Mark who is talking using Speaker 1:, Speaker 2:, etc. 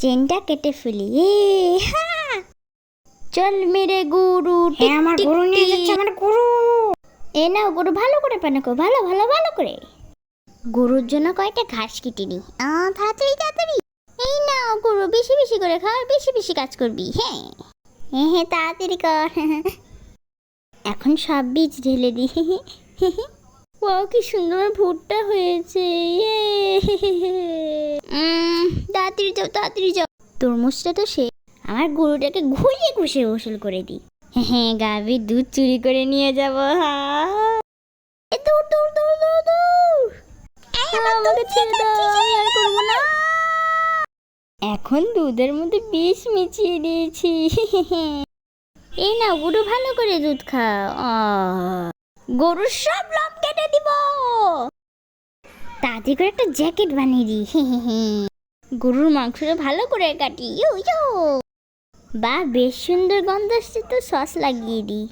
Speaker 1: চেনটা কেটে ফেলি! চল মেরে গুরু
Speaker 2: হ্যাঁ আমার গরু নিয়ে যাচ্ছে আমার গরু।
Speaker 1: এ নাও গরু ভালো করে পানাকো ভালো ভালো ভালো করে। গরুর জন্য কয়েকটা ঘাস কেটে নি আ, তাড়াতাড়ি তাড়াতাড়ি। এই নাও গরু বেশি বেশি করে খা আর বেশি বেশি কাজ করবি হ্যাঁ হ্যাঁ হ্যাঁ তাড়াতাড়ি কর। এখন সব বীজ ঢেলে দি ও কি সুন্দর ভুট্টা হয়েছে। তাড়াতাড়ি যাও তাড়াতাড়ি যাও। তরমুজটা তো সে আমার গরুটাকে ঘুরিয়ে ঘুষে গোসল করে দিই। হ্যাঁ গাভীর দুধ চুরি করে নিয়ে যাব দৌড় দৌড় দৌড় দৌড় দৌড়। আমাকে ছেড়ে দাও আমি আর করব না। এখন দুধের মধ্যে বিষ মিশিয়ে দিয়েছি এই না গরু ভালো করে দুধ খাও। আহ, গরুর সব লোম কেটে দিব। তাড়াতাড়ি করে একটা জ্যাকেট বানিয়ে দিই গরুর মাংসটা ভালো করে কাটি ইউ ইউ বা, বেশ সুন্দর গন্ধ আসছে, তো সস লাগিয়ে দিই।